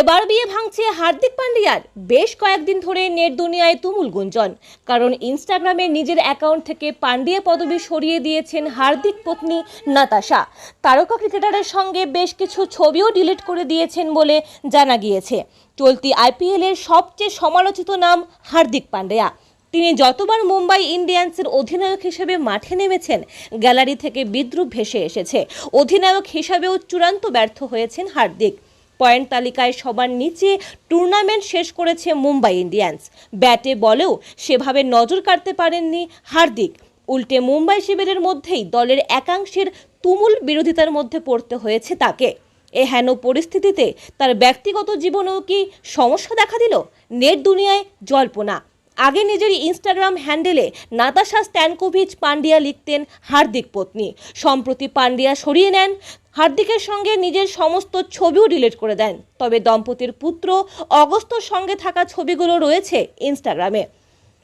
এবার বিয়ে ভাঙছে হার্দিক পান্ডিয়ার। বেশ কয়েকদিন ধরে নেট দুনিয়ায় তুমুল গুঞ্জন। কারণ ইনস্টাগ্রামে নিজের অ্যাকাউন্ট থেকে পান্ডিয়া পদবি সরিয়ে দিয়েছেন হার্দিক পত্নী নাতাশা। তারকা ক্রিকেটারের সঙ্গে বেশ কিছু ছবিও ডিলিট করে দিয়েছেন বলে জানা গিয়েছে। চলতি আইপিএলের সবচেয়ে সমালোচিত নাম হার্দিক পান্ডিয়া। তিনি যতবার মুম্বাই ইন্ডিয়ান্সের অধিনায়ক হিসেবে মাঠে নেমেছেন, গ্যালারি থেকে বিদ্রুপ ভেসে এসেছে। অধিনায়ক হিসাবেও চূড়ান্ত ব্যর্থ হয়েছেন হার্দিক। পয়েন্ট তালিকায় সবার নিচে টুর্নামেন্ট শেষ করেছে মুম্বাই ইন্ডিয়ান্স। ব্যাটে বলেও সেভাবে নজর কাটতে পারেননি হার্দিক। উল্টে মুম্বাই শিবিরের মধ্যেই দলের একাংশের তুমুল বিরোধিতার মধ্যে পড়তে হয়েছে তাকে। এ হেন পরিস্থিতিতে তার ব্যক্তিগত জীবনেও কি সমস্যা দেখা দিল? নেট দুনিয়ায় জল্পনা। আগে নিজের ইনস্টাগ্রাম হ্যান্ডেলে নাতাশা স্ট্যানকোভিচ পান্ডিয়া লিখতেন হার্দিক পত্নী। সম্প্রতি পান্ডিয়া সরিয়ে নেন, হার্দিকের সঙ্গে নিজের সমস্ত ছবিও ডিলিট করে দেন। তবে দম্পতির পুত্র অগস্তর সঙ্গে থাকা ছবিগুলো রয়েছে ইনস্টাগ্রামে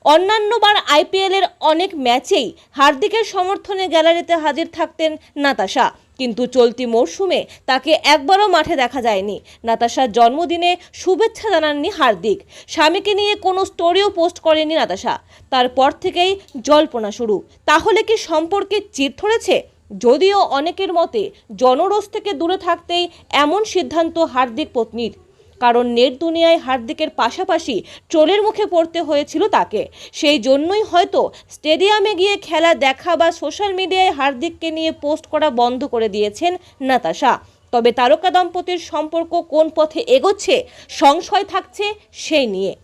অন্যান্যবার আইপিএলের অনেক ম্যাচেই হার্দিকের সমর্থনে গ্যালারিতে হাজির থাকতেন নাতাশা। কিন্তু চলতি মরশুমে তাকে একবারও মাঠে দেখা যায়নি। নাতাশার জন্মদিনে শুভেচ্ছা জানাননি হার্দিক। স্বামীকে নিয়ে কোনো স্টোরিও পোস্ট করেনি নাতাশা। তারপর থেকেই জল্পনা শুরু। তাহলে কি সম্পর্কে চির ধরেছে? যদিও অনেকের মতে, জনরোষ থেকে দূরে থাকতেই এমন সিদ্ধান্ত হার্দিক পত্নীর। কারণ নেট দুনিয়ায় হার্দিকের পাশাপাশি ট্রোলের মুখে পড়তে হয়েছিল তাকে। সেই জন্যই হয়তো স্টেডিয়ামে গিয়ে খেলা দেখা বা সোশ্যাল মিডিয়ায় হার্দিককে নিয়ে পোস্ট করা বন্ধ করে দিয়েছেন নাতাশা। তবে তারকা দম্পতির সম্পর্ক কোন পথে এগোচ্ছে, সংশয় থাকছে সেই নিয়ে।